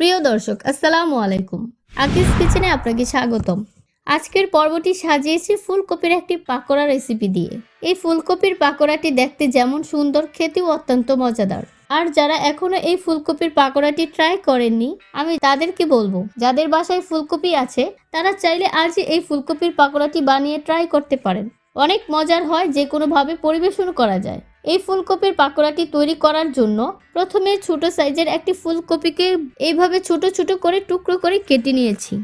প্রিয় দর্শক, আসসালামু আলাইকুম। আকিস কিচেনে আপনাকে স্বাগতম। আজকের পর্বটি সাজিয়েছি ফুলকপির একটি পাকোড়া রেসিপি দিয়ে। এই ফুলকপির পাকোড়াটি দেখতে যেমন সুন্দর, খেতেও অত্যন্ত মজাদার। আর যারা এখনও এই ফুলকপির পাকোড়াটি ট্রাই করেননি, আমি তাদেরকে বলব, যাদের বাসায় ফুলকপি আছে, তারা চাইলে আজই এই ফুলকপির পাকোড়াটি বানিয়ে ট্রাই করতে পারেন। অনেক মজার হয় যে কোনোভাবে পরিবেশন করা যায়। এই ফুলকপির পাকোড়াটি তৈরি করার জন্য প্রথমে ছোট সাইজের একটি ফুলকপিকে এইভাবে ছোট ছোট করে টুকরো করে কেটে নিয়েছি।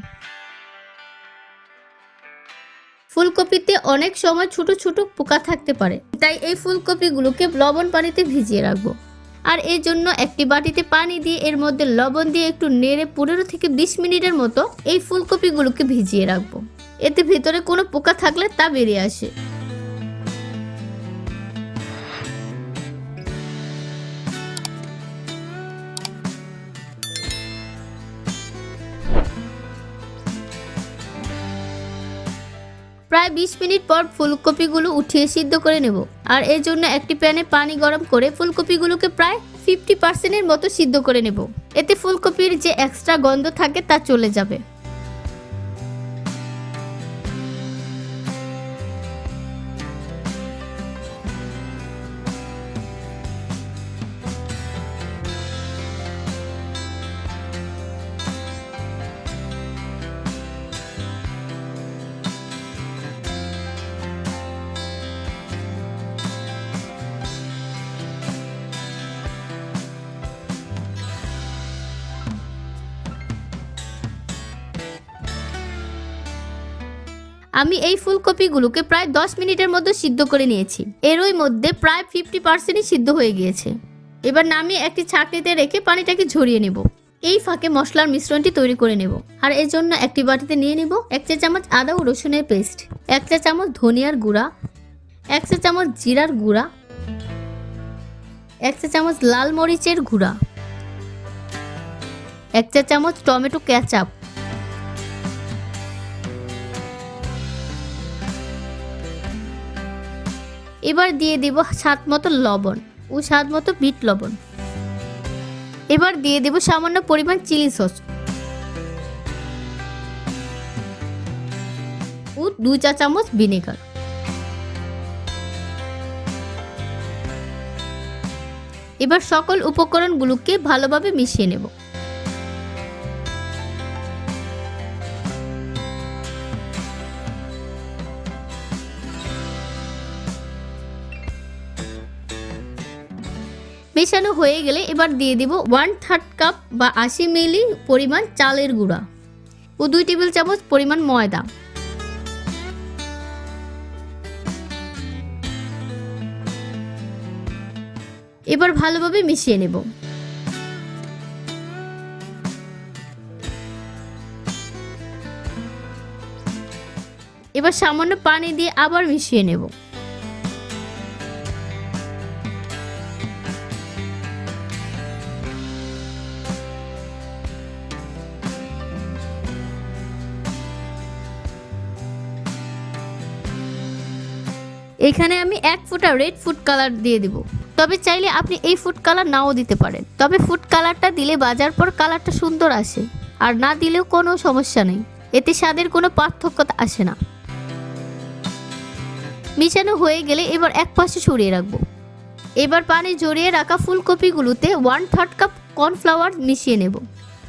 ফুলকপিতে অনেক সময় ছোট ছোট পোকা থাকতে পারে, তাই এই ফুলকপিগুলোকে লবণ পানিতে ভিজিয়ে রাখব। আর এই জন্য একটি বাটিতে পানি দিয়ে এর মধ্যে লবণ দিয়ে একটু নেড়ে পনেরো থেকে বিশ মিনিটের মতো এই ফুলকপিগুলোকে ভিজিয়ে রাখব। এতে ভিতরে কোনো পোকা থাকলে তা বেরিয়ে আসে। প্রায় বিশ মিনিট পর ফুলকপিগুলো উঠিয়ে সিদ্ধ করে নেব। আর এর জন্য একটি প্যানে পানি গরম করে ফুলকপিগুলোকে প্রায় ফিফটি পার্সেন্টের মতো সিদ্ধ করে নেব। এতে ফুলকপির যে এক্সট্রা গন্ধ থাকে তা চলে যাবে। আমি এই ফুলকপিগুলোকে প্রায় দশ মিনিটের মধ্যে সিদ্ধ করে নিয়েছি। এরই মধ্যে প্রায় ফিফটি পার্সেন্টই সিদ্ধ হয়ে গিয়েছে। এবার নামিয়ে একটি ছাঁকনিতে রেখে পানিটাকে ঝরিয়ে নেব। এই ফাঁকে মশলার মিশ্রণটি তৈরি করে নেব। আর এর জন্য একটি বাটিতে নিয়ে নেব এক চা চামচ আদা ও রসুনের পেস্ট, এক চা চামচ ধনিয়ার গুঁড়া, এক চা চামচ জিরার গুঁড়া, এক চা চামচ লাল মরিচের গুঁড়া, এক চা চামচ টমেটো ক্যাচাপ এবার দিয়ে দেব স্বাদ মতো লবণ ও স্বাদ মতো বিট লবণ। এবার দিয়ে দেব সামান্য পরিমাণ চিলি সস। ও দু চা চামচ ভিনেগার। এবার সকল উপকরণগুলোকে ভালোভাবে মিশিয়ে নেব। মেশানো হয়ে গেলে এবার দিয়ে দিব ওয়ান থার্ড কাপ বা আশি মিলি পরিমাণ চালের গুঁড়া ও দুই টেবিল চামচ পরিমাণ ময়দা। এবার ভালোভাবে মিশিয়ে নেব। এবার সামান্য পানি দিয়ে আবার মিশিয়ে নেব। এখানে আমি এক ফোঁটা রেড ফুড কালার দিয়ে দিব। তবে চাইলে আপনি এই ফুড কালার নাও দিতে পারেন। তবে ফুড কালারটা দিলে বাজার পর কালারটা সুন্দর আসে। আর না দিলেও কোনো সমস্যা নেই। এতে স্বাদের কোনো পার্থক্য আসে না। মিশানো হয়ে গেলে এবার এক পাশে সরিয়ে রাখব। এবার পানি জড়িয়ে রাখা ফুলকপিগুলোতে ওয়ান থার্ড কাপ কর্নফ্লাওয়ার মিশিয়ে নেব।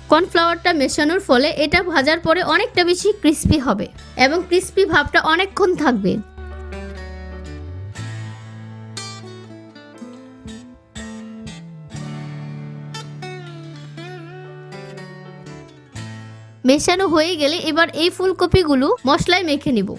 কর্নফ্লাওয়ারটা মেশানোর ফলে এটা ভাজার পরে অনেকটা বেশি ক্রিস্পি হবে এবং ক্রিস্পি ভাবটা অনেকক্ষণ থাকবে। মেশানো হয়ে গেলে এবার এই ফুলকপিগুলো মশলায় মেখে নিব।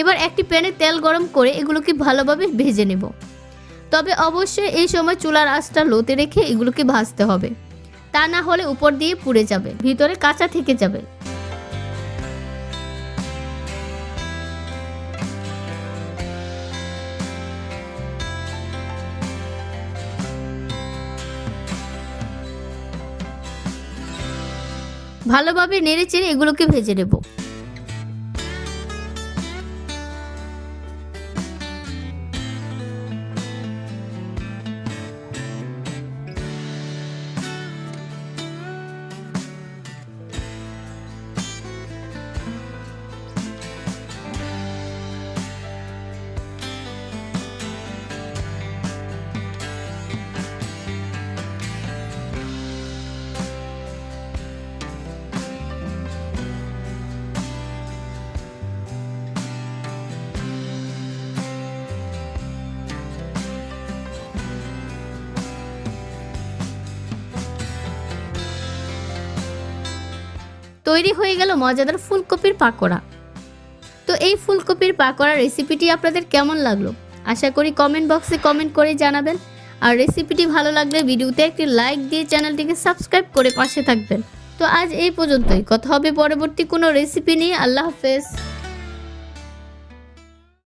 এবার একটি প্যানে তেল গরম করে এগুলোকে ভালোভাবে ভেজে নেব। তবে অবশ্যই এই সময় চুলার আঁচটা লোতে রেখে এগুলোকে ভাজতে হবে। তা না হলে উপর দিয়ে পুড়ে যাবে, ভিতরে কাঁচা থেকে যাবে। ভালোভাবে নেড়ে চেড়ে এগুলোকে ভেজে নেব। তৈরি হয়ে গেল মজাদার ফুলকপির পাকোড়া। তো এই ফুলকপির পাকোড়া রেসিপিটি আপনাদের কেমন লাগল? আশা করি কমেন্ট বক্সে কমেন্ট করে জানাবেন। আর রেসিপিটি ভালো লাগলে ভিডিওতে একটি লাইক দিয়ে চ্যানেলটিকে সাবস্ক্রাইব করে পাশে থাকবেন। তো আজ এই পর্যন্তই। কথা হবে পরবর্তী কোনো রেসিপি নিয়ে। আল্লাহ হাফেজ।